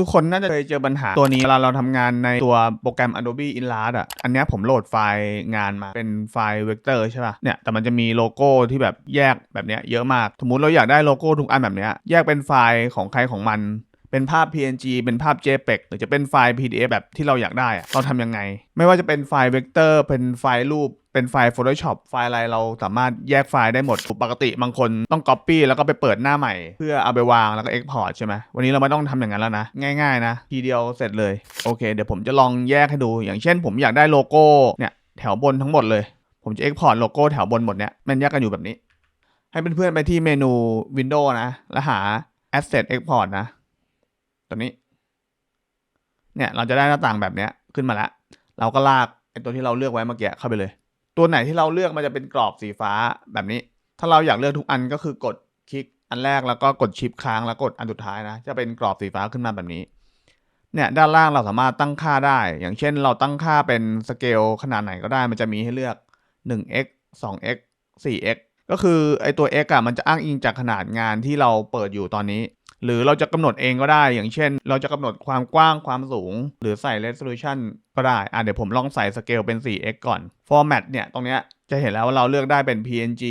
ทุกๆ คนน่าจะเคยเจอปัญหาตัวนี้เวลาเราทำงานในตัวโปรแกรม Adobe Inlart อะ อันนี้ผมโหลดไฟล์งานมาเป็นไฟล์เวกเตอร์ใช่ป่ะ เนี่ย แต่มันจะมีโลโก้ที่แบบแยกแบบเนี้ยเยอะมาก สมมติเราอยากได้โลโก้ทุกอันแบบเนี้ยแยกเป็นไฟล์ของใครของมัน เป็นภาพ PNG เป็นภาพ JPEG หรือจะเป็นไฟล์ PDF แบบที่เราอยากได้ เราทำยังไง ไม่ว่าจะเป็นไฟล์เวกเตอร์ เป็นไฟล์รูป เป็นไฟล์ Photoshop ไฟล์อะไรเราสามารถแยกไฟล์ได้หมด ปกติบางคนต้อง Copy แล้วก็ไปเปิดหน้าใหม่ เพื่อเอาไปวางแล้วก็ Export ใช่ไหม วันนี้เราไม่ต้องทำอย่างนั้นแล้วนะ ง่ายๆนะ ทีเดียวเสร็จเลย โอเค เดี๋ยวผมจะลองแยกให้ดู อย่างเช่น ผมอยากได้โลโก้เนี่ยแถวบนทั้งหมดเลย ผมจะ Export โลโก้แถวบนหมดเนี่ยมันแยกกันอยู่แบบนี้ ให้เพื่อนๆไปที่เมนู Windows นะ แล้วหา Asset Export นะ ตัวนี้ เนี่ยเราจะได้หน้าต่างแบบเนี้ยขึ้นมาแล้วเราก็ลากไอ้ตัวที่เราเลือกไว้เมื่อกี้เข้าไปเลย ตัวไหนที่เราเลือกมันจะเป็นกรอบสีฟ้าแบบนี้ ถ้าเราอยากเลือกทุกอันก็คือกดคลิกอันแรกแล้วก็กดชิปค้างแล้วกดอันสุดท้ายนะ จะเป็นกรอบสีฟ้าขึ้นมาแบบนี้ เนี่ยด้านล่างเราสามารถตั้งค่าได้ อย่างเช่นเราตั้งค่าเป็นสเกลขนาดไหนก็ได้ มันจะมีให้เลือก 1x 2x 4x ก็คือไอตัว x อะมันจะอ้างอิงจากขนาดงานที่เราเปิดอยู่ตอนนี้ หรือเราจะกำหนดเองก็ได้อย่างเช่น เราจะกำหนดความกว้างความสูง หรือใส่ resolution ก็ได้อะเดี๋ยวผมลองใส่สเกลเป็น 4x ก่อน format เนี่ยตรงเนี้ยจะเห็นแล้วว่าเราเลือกได้เป็น png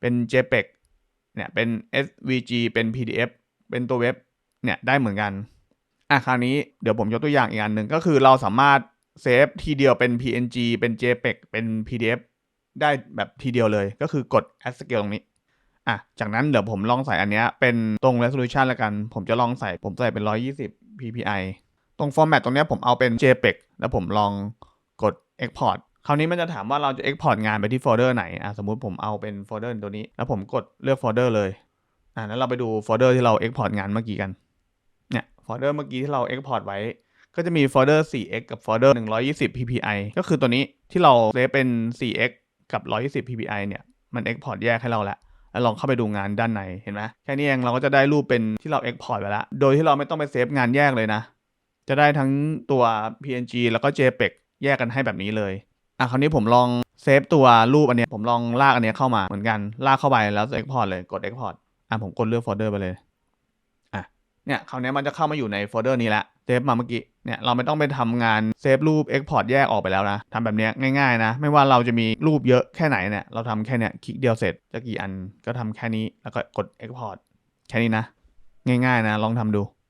เป็น jpeg เนี่ยเป็น svg เป็น pdf เป็นตัวเว็บเนี่ยได้เหมือนกันอะคราวนี้เดี๋ยวผมยกตัวอย่างอีกอันหนึ่งก็คือเราสามารถเซฟทีเดียวเป็น png เป็น jpeg เป็น pdf ได้แบบทีเดียวเลย ก็คือกด add scale ตรงนี้อะจากนั้นเดี๋ยวผมลองใส่อันเนี้ยเป็นตรง resolution แล้วกัน ผมจะลองใส่ผมใส่เป็น 120 ppi ตรง format ตรงเนี้ยผมเอาเป็น jpeg แล้วผมลองกด export คราวนี้มันจะถามว่าเราจะ export งานไปที่โฟลเดอร์ไหนอะสมมุติผมเอาเป็นโฟลเดอร์ตัวนี้ แล้วผมกดเลือกโฟลเดอร์เลยอะแล้วเราไปดูโฟลเดอร์ที่เรา export งานเมื่อกี้กันเนี่ยโฟลเดอร์เมื่อกี้ที่เรา export ไว้ ก็จะมีโฟลเดอร์ 4x กับโฟลเดอร์ 120 ppi ก็คือตัวนี้ที่เราเซฟเป็น 4x กับ 120 ppi เนี่ย มัน export แยกให้เราแล้วแล้วลองเข้าไปดูงานด้านในเห็นไหมแค่นี้เองเราก็จะได้รูปเป็นที่เรา export ไปแล้วโดยที่เราไม่ต้องไปเซฟงานแยกเลยนะ จะได้ทั้งตัว png แล้วก็ jpeg แยกกันให้แบบนี้เลยอะคราวนี้ผมลองเซฟตัวรูปอันนี้ผมลองลากอันนี้เข้ามาเหมือนกันลากเข้าไปแล้ว export เลยกด export อะผมกดเลือกโฟลเดอร์ไปเลยอะเนี่ยคราวนี้มันจะเข้ามาอยู่ในโฟลเดอร์นี้แล้ว เซฟมาเมื่อกี้เนี่ยเราไม่ต้องไปทำงานเซฟรูป Export แยกออกไปแล้วนะทำแบบนี้ง่ายๆนะ ไม่ว่าเราจะมีรูปเยอะแค่ไหนเนี่ยเราทำแค่เนี้ยคลิกเดียวเสร็จจะกี่อันก็ทำแค่นี้แล้วก็กด Export แค่นี้นะ ง่ายๆนะ ลองทำดู